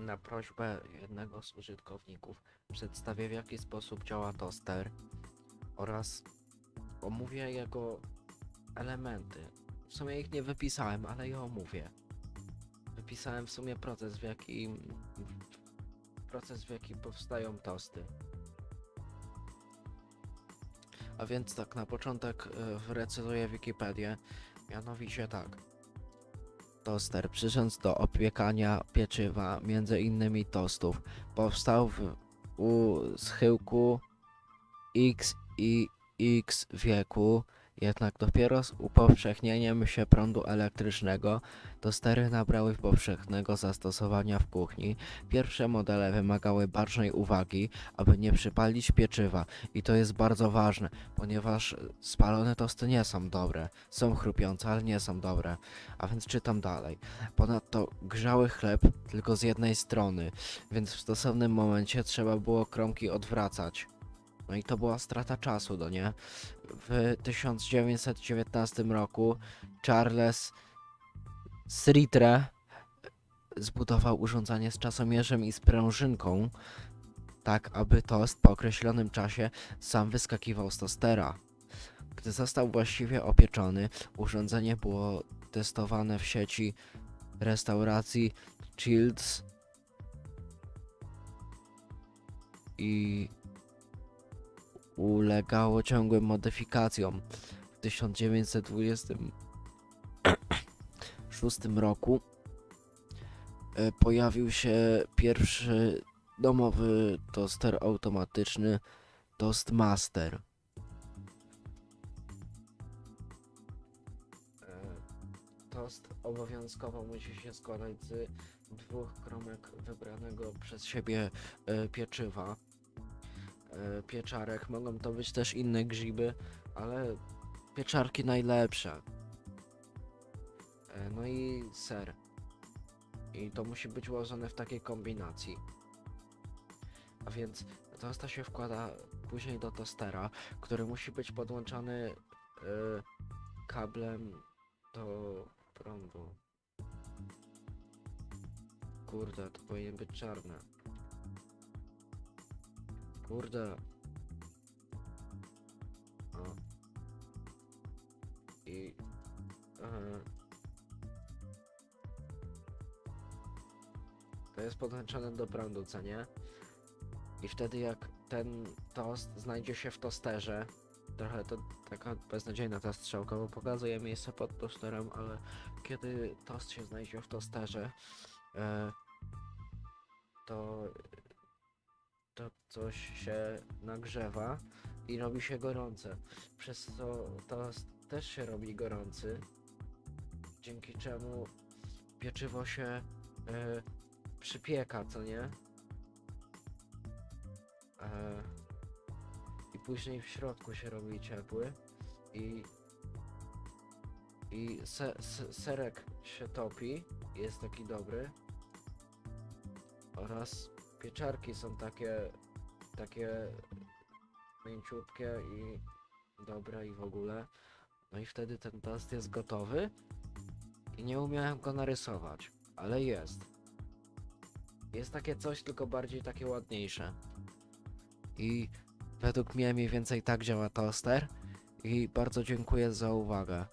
Na prośbę jednego z użytkowników przedstawię w jaki sposób działa toster oraz omówię jego elementy. W sumie ich nie wypisałem, ale je omówię. Wypisałem w sumie proces w jakim proces w jaki powstają tosty. A więc tak na początek y, recytuję Wikipedię. Mianowicie tak. Toster, przyrząd do opiekania pieczywa, między innymi tostów, powstał w, u schyłku X i X wieku, jednak dopiero z upowszechnieniem się prądu elektrycznego tostery nabrały powszechnego zastosowania w kuchni. Pierwsze modele wymagały bacznej uwagi, aby nie przypalić pieczywa i to jest bardzo ważne, ponieważ spalone tosty nie są dobre, są chrupiące, ale nie są dobre. A więc czytam dalej. Ponadto grzały chleb tylko z jednej strony, więc w stosownym momencie trzeba było kromki odwracać. No i to była strata czasu, no nie? W 1919 roku Charles Sritre zbudował urządzenie z czasomierzem i sprężynką, tak aby tost po określonym czasie sam wyskakiwał z tostera. Gdy został właściwie opieczony, urządzenie było testowane w sieci restauracji Childs i ulegało ciągłym modyfikacjom. W 1926 roku e, pojawił się pierwszy domowy toster automatyczny Toastmaster. E, Tost obowiązkowo musi się składać z dwóch kromek wybranego przez siebie e, pieczywa. E, pieczarek. Mogą to być też inne grzyby, ale pieczarki najlepsze. E, no i ser. I to musi być ułożone w takiej kombinacji. A więc tosta się wkłada później do tostera, który musi być podłączony e, kablem do prądu. Kurde, to powinien być czarne. Kurde. O. I... E, to jest podłączone do prądu, co nie? I wtedy jak ten tost znajdzie się w tosterze, trochę to taka beznadziejna ta strzałka, bo pokazuje miejsce pod tosterem, ale kiedy tost się znajdzie w tosterze, e, to to coś się nagrzewa i robi się gorące. Przez co tost też się robi gorący, dzięki czemu pieczywo się e, przypieka, co nie? E, I później w środku się robi ciepły i i se, se, serek się topi, jest taki dobry oraz pieczarki są takie takie mięciutkie i dobre i w ogóle. No i wtedy ten tost jest gotowy i nie umiałem go narysować, ale jest. Jest takie coś, tylko bardziej takie ładniejsze. I według mnie mniej więcej tak działa toster i bardzo dziękuję za uwagę.